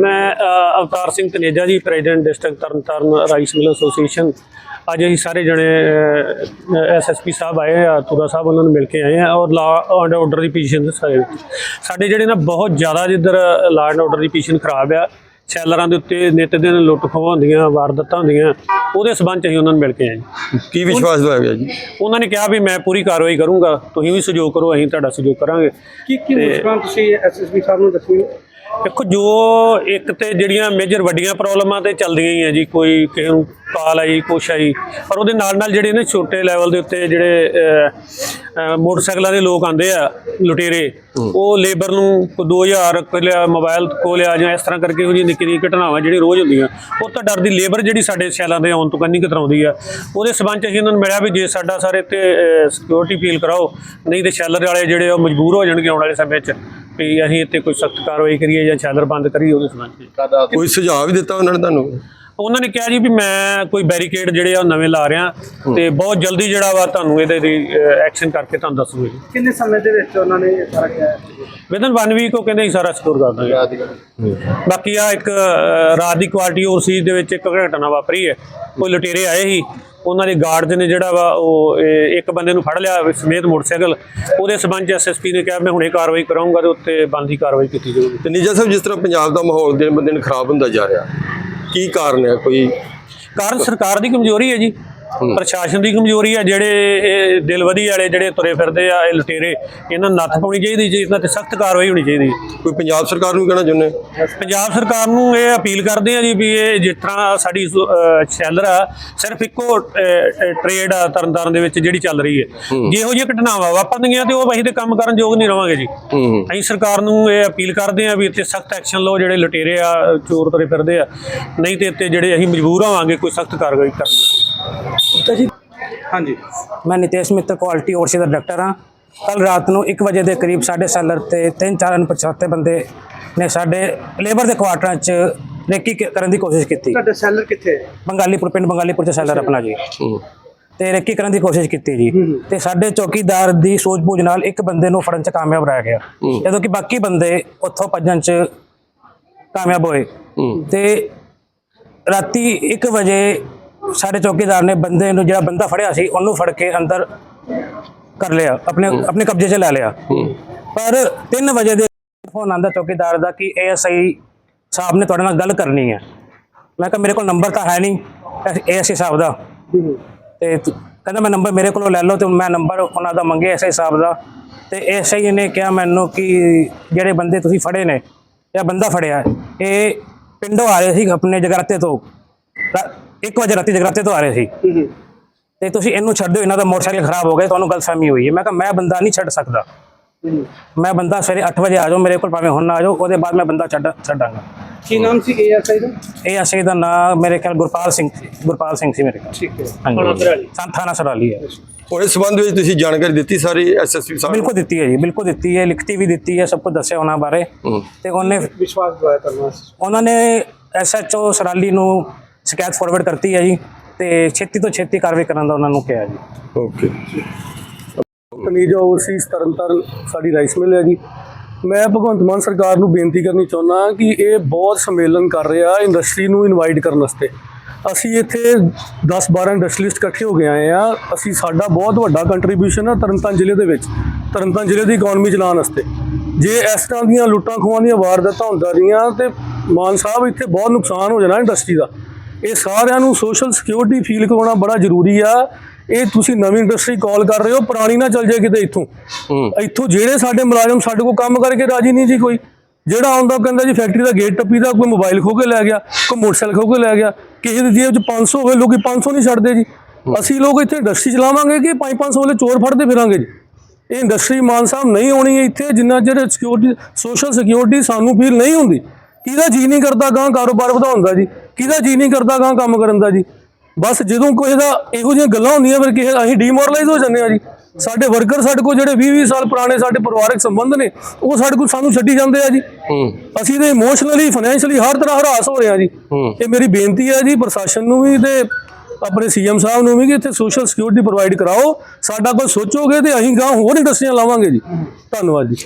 ਮੈਂ Avtar Singh Taneja ji, president district Tarn Taran rice mill association. ਅੱਜ ਅਸੀਂ ਸਾਰੇ ਜਣੇ ਐਸਐਸਪੀ ਸਾਹਿਬ ਆਏ ਆ ਤੁਰਾ ਸਾਹਿਬ ਉਹਨਾਂ ਨੂੰ ਮਿਲ ਕੇ ਆਏ ਆ ਔਰ law and order the position ਸਾਡੇ ਸਾਡੇ ਜਿਹੜੇ ਨਾ ਬਹੁਤ ਜ਼ਿਆਦਾ ਜਿੱਧਰ law and order the position ਖਰਾਬ ਆ ਸੈਲਰਾਂ ਦੇ ਉੱਤੇ ਨਿਤ ਦਿਨ ਲੁੱਟ ਖੋਹ ਹੁੰਦੀਆਂ ਵਾਰਦਾਤਾਂ ਹੁੰਦੀਆਂ ਉਹਦੇ ਸਬੰਧ ਚ ਅਸੀਂ ਉਹਨਾਂ ਨੂੰ ਮਿਲ ਕੇ ਆਏ ਜੀ। ਕੀ ਵਿਸ਼ਵਾਸ ਦਵਾਇਆ ਗਿਆ ਜੀ? ਉਹਨਾਂ ਨੇ ਕਿਹਾ ਵੀ ਮੈਂ ਪੂਰੀ ਕਾਰਵਾਈ ਕਰੂੰਗਾ ਤੁਸੀਂ ਵੀ ਸਹਿਯੋਗ ਕਰੋ ਅਸੀਂ ਤੁਹਾਡਾ ਸਹਿਯੋਗ ਕਰਾਂਗੇ। ਕੀ ਕੀ ਮੁਸ਼ਕਲਾਂ ਤੁਸੀਂ ਐਸਐਸਪੀ ਸਾਹਿਬ ਨੂੰ ਦੱਸੋ ਦੇਖੋ ਜੋ ਇੱਕ ਤੇ ਜਿਹੜੀਆਂ ਮੇਜਰ ਵੱਡੀਆਂ ਪ੍ਰੋਬਲਮਾਂ ਤੇ ਚੱਲਦੀਆਂ ਹੀ ਆ ਜੀ ਕੋਈ ਕਿਸੇ ਨੂੰ ਕਾਲ ਆਈ ਕੁਛ ਆਈ ਪਰ ਉਹਦੇ ਨਾਲ ਨਾਲ ਜਿਹੜੇ ਨੇ ਛੋਟੇ ਲੈਵਲ ਦੇ ਉੱਤੇ ਜਿਹੜੇ ਮੋਟਰਸਾਈਕਲਾਂ ਦੇ ਲੋਕ ਆਂਦੇ ਆ ਲੁਟੇਰੇ ਉਹ ਲੇਬਰ ਨੂੰ ਕੋਈ 2000 ਕੋਲਿਆ ਮੋਬਾਈਲ ਕੋਲਿਆ ਜਾਂ ਇਸ ਤਰ੍ਹਾਂ ਕਰਕੇ ਉਹ ਜਿਹੀ ਨਿੱਕੀ ਨਿੱਕੀ ਘਟਨਾਵਾਂ ਜਿਹੜੀ ਰੋਜ਼ ਹੁੰਦੀਆਂ ਉਹ ਤਾਂ ਡਰਦੀ ਲੇਬਰ ਜਿਹੜੀ ਸਾਡੇ ਸ਼ੈਲਾਂ ਦੇ ਆਉਣ ਤੋਂ ਕੰਨੀ ਕਤਰਾਉਂਦੀ ਆ। ਉਹਦੇ ਸਬੰਧ ਚ ਅਸੀਂ ਉਹਨਾਂ ਨੂੰ ਮਿਲਿਆ ਵੀ ਜੇ ਸਾਡਾ ਸਾਰੇ ਤੇ ਸਿਕਿਉਰਿਟੀ ਫੀਲ ਕਰਾਓ ਨਹੀਂ ਤੇ ਸ਼ੈਲਰ ਵਾਲੇ ਜਿਹੜੇ ਉਹ ਮਜਬੂਰ ਹੋ ਜਾਣਗੇ ਆਉਣ ਵਾਲੇ ਸਮੇਂ 'ਚ। ਵੀ ਅਸੀਂ ਇੱਥੇ ਕੋਈ ਸਖਤ ਕਾਰਵਾਈ ਕਰੀਏ ਜਾਂ ਸ਼ੈਲਰ ਬੰਦ ਕਰੀਏ ਉਹਦੇ ਸਬੰਧ ਕੋਈ ਸੁਝਾਅ ਵੀ ਦਿੱਤਾ ਉਹਨਾਂ ਨੇ ਤੁਹਾਨੂੰ? ਉਹਨਾਂ ਨੇ ਕਿਹਾ ਜੀ ਵੀ ਮੈਂ ਕੋਈ ਬੈਰੀਕੇਡ ਜਿਹੜੇ ਆ ਉਹ ਨਵੇਂ ਲਾ ਰਿਹਾ ਤੇ ਬਹੁਤ ਜਲਦੀ ਜਿਹੜਾ ਵਾ ਤੁਹਾਨੂੰ ਇਹਦੇ ਦੀ ਐਕਸ਼ਨ ਕਰਕੇ ਤੁਹਾਨੂੰ ਦੱਸੂਗੇ ਜੀ। ਕਿੰਨੇ ਸਮੇਂ ਦੇ ਵਿੱਚ ਉਹਨਾਂ ਨੇ ਇਹ ਸਾਰਾ ਕਿਹਾ? ਵਿਦਨ ਵਨ ਵੀਕ ਉਹ ਕਹਿੰਦੇ ਸਾਰਾ ਸਕੋਰ ਕਰ ਦਾਂਗੇ ਬਾਕੀ ਆ ਇੱਕ ਰਾਤ ਦੀ ਕੁਆਲਿਟੀ ਓਵਰਸੀਜ਼ ਦੇ ਵਿੱਚ ਇੱਕ ਘਟਨਾ ਵਾਪਰੀ ਹੈ। ਕੋਈ ਲੁਟੇਰੇ ਆਏ ਸੀ ਉਹਨਾਂ ਦੇ ਗਾਰਡ ਨੇ ਜਿਹੜਾ ਵਾ ਉਹ ਇੱਕ ਬੰਦੇ ਨੂੰ ਫੜ ਲਿਆ ਸਮੇਤ ਮੋਟਰਸਾਈਕਲ। ਉਹਦੇ ਸਬੰਧ ਚ ਐਸਐਸਪੀ ਨੇ ਕਿਹਾ ਮੈਂ ਹੁਣੇ ਕਾਰਵਾਈ ਕਰਾਂਗਾ ਤੇ ਉੱਤੇ ਬੰਦੀ ਕਾਰਵਾਈ ਕੀਤੀ ਜਾਊਗੀ। ਤੇ ਨਿਜਾ ਸਾਹਿਬ ਜਿਸ ਤਰ੍ਹਾਂ ਪੰਜਾਬ ਦਾ ਮਾਹੌਲ ਦਿਨ ਬ ਦਿਨ ਖਰਾਬ ਹੁੰਦਾ ਜਾ ਰਿਹਾ ਕੀ ਕਾਰਨ ਹੈ ਕੋਈ? ਕਾਰਨ ਸਰਕਾਰ ਦੀ ਕਮਜ਼ੋਰੀ ਹੈ ਜੀ। ਪ੍ਰਸ਼ਾਸਨ ਦੀ ਕਮਜ਼ੋਰੀ ਹੈ ਜਿਹੜੇ ਇਹ ਦਿਲਵਦੀ ਵਾਲੇ ਜਿਹੜੇ ਤੁਰੇ ਫਿਰਦੇ ਆ ਇਹ ਲੁਟੇਰੇ ਇਹਨਾਂ ਨੂੰ ਨੱਥ ਪਾਉਣੀ ਚਾਹੀਦੀ ਜੀ ਇਹਨਾਂ ਤੇ ਸਖਤ ਕਾਰਵਾਈ ਹੋਣੀ ਚਾਹੀਦੀ ਕੋਈ ਪੰਜਾਬ ਸਰਕਾਰ ਨੂੰ ਕਹਿਣਾ ਚਾਹੁੰਦੇ ਪੰਜਾਬ ਸਰਕਾਰ ਨੂੰ ਇਹ ਅਪੀਲ ਕਰਦੇ ਆ ਜੀ ਵੀ ਇਹ ਜਿਸ ਤਰ੍ਹਾਂ ਸਾਡੀ ਸ਼ੈਲਰ ਆ ਸਿਰਫ ਇੱਕੋ ਟ੍ਰੇਡ ਆ ਤਰਨਤਾਰਨ ਦੇ ਵਿੱਚ ਜਿਹੜੀ ਚੱਲ ਰਹੀ ਹੈ। ਜੇ ਇਹੋ ਜਿਹੀਆਂ ਘਟਨਾਵਾਂ ਵਾਪਰਨਗੀਆਂ ਤੇ ਉਹ ਅਸੀਂ ਤੇ ਕੰਮ ਕਰਨ ਯੋਗ ਨਹੀਂ ਰਵਾਂਗੇ ਜੀ। ਅਸੀਂ ਸਰਕਾਰ ਨੂੰ ਇਹ ਅਪੀਲ ਕਰਦੇ ਆ ਵੀ ਇੱਥੇ ਸਖਤ ਐਕਸ਼ਨ ਲਓ ਜਿਹੜੇ ਲੁਟੇਰੇ ਆ ਚੋਰ ਤੁਰੇ ਫਿਰਦੇ ਆ। ਨਹੀਂ ਤੇ ਇੱਥੇ ਜਿਹੜੇ ਅਸੀਂ ਮਜਬੂਰ ਹੋਵਾਂਗੇ ਕੋਈ ਸਖਤ ਕਾਰਵਾਈ ਕਰਨ ਲਈ ਹਾਂਜੀ। ਮੈਂ ਨਿਤੇਸ਼ ਮਿੱਤਰ ਕੁਆਲਿਟੀ ਓਵਰਸੀ ਦਾ ਡਾਇਰੈਕਟਰ ਹਾਂ। ਕੱਲ ਰਾਤ ਨੂੰ 1 ਵਜੇ ਦੇ ਕਰੀਬ ਸਾਡੇ ਸੈਲਰ ਤੇ ਤਿੰਨ ਚਾਰ ਅਣਪਛਾਤੇ ਬੰਦੇ ਨੇ ਸਾਡੇ ਲੇਬਰ ਦੇ ਕੁਆਟਰਾਂ 'ਚ ਰੇਕੀ ਕ- ਕਰਨ ਦੀ ਕੋਸ਼ਿਸ਼ ਕੀਤੀ। ਤੁਹਾਡਾ ਸੈਲਰ ਕਿੱਥੇ? ਹੈ ਬੰਗਾਲੀਪੁਰ ਪਿੰਡ ਬੰਗਾਲੀਪੁਰ 'ਚ ਸੈਲਰ ਆਪਣਾ ਜੀ। ਹੂੰ। ਤੇ ਰੇਕੀ ਕਰਨ ਦੀ ਕੋਸ਼ਿਸ਼ ਕੀਤੀ ਜੀ। ਤੇ ਸਾਡੇ ਚੌਕੀਦਾਰ ਦੀ ਸੂਝ-ਬੂਝ ਨਾਲ ਇੱਕ ਬੰਦੇ ਨੂੰ ਫੜਨ 'ਚ ਕਾਮਯਾਬ ਰਹਿ ਗਿਆ। ਜਦੋਂ ਕਿ ਬਾਕੀ ਬੰਦੇ ਉੱਥੋਂ ਭੱਜਣ 'ਚ ਕਾਮਯਾਬ ਹੋਏ। ਤੇ ਰਾਤੀ 1 ਵਜੇ ਸਾਡੇ ਚੌਕੀਦਾਰ ਨੇ ਬੰਦੇ ਨੂੰ ਜਿਹੜਾ ਬੰਦਾ ਫੜਿਆ ਸੀ ਉਹਨੂੰ ਫੜ ਕੇ ਅੰਦਰ ਕਰ ਲਿਆ ਆਪਣੇ ਆਪਣੇ ਕਬਜ਼ੇ 'ਚ ਲੈ ਲਿਆ। ਪਰ 3 ਵਜੇ ਦੇ ਫੋਨ ਆਂਦਾ ਚੌਕੀਦਾਰ ਦਾ ਕਿ ਏਐਸਆਈ ਸਾਹਿਬ ਨੇ ਤੁਹਾਡੇ ਨਾਲ ਗੱਲ ਕਰਨੀ ਹੈ। ਮੈਂ ਕਿਹਾ ਮੇਰੇ ਕੋਲ ਨੰਬਰ ਤਾਂ ਹੈ ਨਹੀਂ ਏਐਸਆਈ ਸਾਹਿਬ ਦਾ। ਤੇ ਕਹਿੰਦਾ ਮੈਂ ਨੰਬਰ ਮੇਰੇ ਕੋਲੋਂ ਲੈ ਲਓ ਤੇ ਮੈਂ ਨੰਬਰ ਉਹਨਾਂ ਦਾ ਮੰਗਿਆ ਐਸਆਈ ਸਾਹਿਬ ਦਾ। ਤੇ ਐਸਆਈ ਨੇ ਕਿਹਾ ਮੈਨੂੰ ਕਿ ਜਿਹੜੇ ਬੰਦੇ ਤੁਸੀਂ ਫੜੇ ਨੇ ਇਹ ਬੰਦਾ ਫੜਿਆ ਇਹ ਪਿੰਡੋਂ ਆ ਰਹੇ ਸੀ ਆਪਣੇ ਜਗਰਾਤੇ ਤੋਂ। 1 ਵਜੇ ਰਾਤੀ ਜਗਰਾਤੇ ਤੋਂ ਆ ਰਹੇ ਸੀ। ਤੇ ਤੁਸੀਂ ਇਹਨੂੰ ਛੱਡ ਦਿਓ ਇਹਨਾਂ ਦਾ ਮੋਟਰਸਾਈਕਲ ਖਰਾਬ ਹੋ ਗਿਆ ਤੁਹਾਨੂੰ ਗਲਤਫਹਿਮੀ ਹੋਈ ਹੈ। ਮੈਂ ਕਿਹਾ ਮੈਂ ਬੰਦਾ ਨਹੀਂ ਛੱਡ ਸਕਦਾ। ਮੈਂ ਬੰਦਾ ਸਵੇਰੇ 8 ਵਜੇ ਆ ਜਾਓ ਮੇਰੇ ਕੋਲ ਭਾਵੇਂ ਹੁਣ ਨਾ ਆ ਜਾਓ ਉਹਦੇ ਬਾਅਦ ਮੈਂ ਬੰਦਾ ਛੱਡ ਛੱਡਾਂਗਾ। ਕੀ ਨਾਮ ਸੀ? ਏਐਸਆਈ ਦਾ? ਇਹ ਐਸਆਈ ਦਾ ਨਾਮ ਮੇਰੇ ਖਿਆਲ ਗੁਰਪਾਲ ਸਿੰਘ ਸੀ ਗੁਰਪਾਲ ਸਿੰਘ ਸੀ ਮੇਰੇ ਖਿਆਲ। ਠੀਕ ਹੈ। ਹਾਂਜੀ ਥਾਣਾ ਥਾਣਾ ਸਰਾਲੀ ਹੈ। ਹੁਣ ਇਸ ਸੰਬੰਧ ਵਿੱਚ ਤੁਸੀਂ ਜਾਣਕਾਰੀ ਦਿੱਤੀ ਸਾਰੀ ਐਸਐਸਪੀ ਸਾਹਿਬ? ਬਿਲਕੁਲ ਦਿੱਤੀ ਹੈ ਜੀ ਬਿਲਕੁਲ ਦਿੱਤੀ ਹੈ ਲਿਖਤੀ ਵੀ ਦਿੱਤੀ ਹੈ ਸਭ ਕੁਝ ਦੱਸਿਆ ਉਹਨਾਂ ਬਾਰੇ। ਤੇ ਉਹਨੇ ਵਿਸ਼ਵਾਸ ਦਵਾਇਆ ਤੁਹਾਨੂੰ ਉਹਨਾਂ ਨੇ ਐਸਐਚਓ ਸਰਾਲੀ ਨੂੰ ਸ਼ਿਕਾਇਤ ਫਾਰਵਰਡ ਕਰਤੀ ਹੈ ਜੀ ਤੇ ਛੇਤੀ ਤੋਂ ਛੇਤੀ ਕਾਰਵਾਈ ਕਰਨ ਦਾ ਉਹਨਾਂ ਨੂੰ ਕਿਹਾ ਜੀ। ਓਕੇ ਕਨੀਜਾ ਓਵਰਸੀਜ਼ ਤਰਨਤਾਰਨ ਸਾਡੀ ਰਾਈਸ ਮਿਲ ਹੈ ਜੀ। ਮੈਂ ਭਗਵੰਤ ਮਾਨ ਸਰਕਾਰ ਨੂੰ ਬੇਨਤੀ ਕਰਨੀ ਚਾਹੁੰਦਾ ਕਿ ਇਹ ਬਹੁਤ ਸੰਮੇਲਨ ਕਰ ਰਿਹਾ ਇੰਡਸਟਰੀ ਨੂੰ ਇਨਵਾਈਟ ਕਰਨ ਵਾਸਤੇ। ਅਸੀਂ ਇੱਥੇ 10-12 ਇੰਡਸਟਰੀਲਿਸਟ ਇਕੱਠੇ ਹੋ ਕੇ ਆਏ ਆ ਅਸੀਂ ਸਾਡਾ ਬਹੁਤ ਵੱਡਾ ਕੰਟਰੀਬਿਊਸ਼ਨ ਹੈ ਤਰਨਤਾਰਨ ਜ਼ਿਲ੍ਹੇ ਦੇ ਵਿੱਚ ਤਰਨਤਾਰਨ ਜ਼ਿਲ੍ਹੇ ਦੀ ਇਕਨੋਮੀ ਚਲਾਉਣ ਵਾਸਤੇ। ਜੇ ਇਸ ਤਰ੍ਹਾਂ ਦੀਆਂ ਲੁੱਟਾਂ ਖੋਹਾਂ ਦੀਆਂ ਵਾਰਦਾਤਾਂ ਹੁੰਦਾ ਰਹੀਆਂ ਤੇ ਮਾਨ ਸਾਹਿਬ ਇੱਥੇ ਬਹੁਤ ਨੁਕਸਾਨ ਹੋ ਜਾਣਾ ਇੰਡਸਟਰੀ ਦਾ। ਇਹ ਸਾਰਿਆਂ ਨੂੰ ਸੋਸ਼ਲ ਸਿਕਿਉਰਿਟੀ ਫੀਲ ਕਰਾਉਣਾ ਬੜਾ ਜ਼ਰੂਰੀ ਆ। ਇਹ ਤੁਸੀਂ ਨਵੀਂ ਇੰਡਸਟਰੀ ਕਾਲ ਕਰ ਰਹੇ ਹੋ ਪੁਰਾਣੀ ਨਾ ਚੱਲ ਜਾਏ ਕਿਤੇ ਇੱਥੋਂ। ਇੱਥੋਂ ਜਿਹੜੇ ਸਾਡੇ ਮੁਲਾਜ਼ਮ ਸਾਡੇ ਕੋਲ ਕੰਮ ਕਰਕੇ ਰਾਜੀ ਨਹੀਂ ਜੀ ਕੋਈ। ਜਿਹੜਾ ਆਉਂਦਾ ਕਹਿੰਦਾ ਜੀ ਫੈਕਟਰੀ ਦਾ ਗੇਟ ਟੱਪੀ ਦਾ ਕੋਈ ਮੋਬਾਈਲ ਖੋ ਕੇ ਲੈ ਗਿਆ ਕੋਈ ਮੋਟਰਸਾਈਕਲ ਖੋ ਕੇ ਲੈ ਗਿਆ। ਕਿਸੇ ਦੀ ਜੇਬ 'ਚ 500 ਹੋਵੇ ਲੋਕੀ 500 ਨਹੀਂ ਛੱਡਦੇ ਜੀ। ਅਸੀਂ ਲੋਕ ਇੱਥੇ ਇੰਡਸਟਰੀ ਚਲਾਵਾਂਗੇ ਕਿ 5-500 ਵਾਲੇ ਚੋਰ ਫੜਦੇ ਫਿਰਾਂਗੇ ਜੀ। ਇਹ ਇੰਡਸਟਰੀ ਮਾਨ ਸਾਹਿਬ ਨਹੀਂ ਹੋਣੀ ਇੱਥੇ ਜਿੰਨਾ ਚਿਰ ਸਿਕਿਉਰਿਟੀ ਸੋਸ਼ਲ ਸਿਕਿਉਰਿਟੀ ਸਾਨੂੰ ਫੀਲ ਨਹੀਂ ਹੁੰਦੀ। ਕਿਹਦਾ ਜੀ ਨਹੀਂ ਕਰਦਾ ਗਾਂ ਕਾਰੋਬਾਰ ਵਧਾਉਣ ਦਾ ਜੀ। ਕਿਹਦਾ ਜੀ ਨਹੀਂ ਕਰਦਾ ਗਾਂ ਕੰਮ ਕਰਨ ਦਾ ਜੀ? ਬਸ ਜਦੋਂ ਕੋਈ ਦਾ ਇਹੋ ਜਿਹੀਆਂ ਗੱਲਾਂ ਹੁੰਦੀਆਂ ਫਿਰ ਕਿਸੇ ਅਸੀਂ ਡੀਮੋਰਲਾਈਜ਼ ਹੋ ਜਾਂਦੇ ਆ ਜੀ। ਸਾਡੇ ਵਰਕਰ ਸਾਡੇ ਕੋਲ ਜਿਹੜੇ 20 20 ਸਾਲ ਪੁਰਾਣੇ ਸਾਡੇ ਪਰਿਵਾਰਕ ਸੰਬੰਧ ਨੇ ਉਹ ਸਾਡੇ ਕੋਲ ਸਾਨੂੰ ਛੱਡੀ ਜਾਂਦੇ ਆ ਜੀ। ਅਸੀਂ ਤੇ ਇਮੋਸ਼ਨਲੀ ਫਾਈਨੈਂਸ਼ੀਅਲੀ ਹਰ ਤਰ੍ਹਾਂ ਹਰਾਸ ਹੋ ਰਹੇ ਆ ਜੀ। ਇਹ ਮੇਰੀ ਬੇਨਤੀ ਹੈ ਜੀ ਪ੍ਰਸ਼ਾਸਨ ਨੂੰ ਵੀ ਤੇ ਆਪਣੇ ਸੀਐਮ ਸਾਹਿਬ ਨੂੰ ਵੀ ਕਿ ਇੱਥੇ ਸੋਸ਼ਲ ਸਿਕਿਉਰਿਟੀ ਪ੍ਰੋਵਾਈਡ ਕਰਾਓ। ਸਾਡਾ ਕੋਈ ਸੋਚੋਗੇ ਤੇ ਅਸੀਂ ਗਾਂ ਹੋਰ ਇੰਡਸਟਰੀਆਂ ਲਾਵਾਂਗੇ ਜੀ। ਧੰਨਵਾਦ ਜੀ।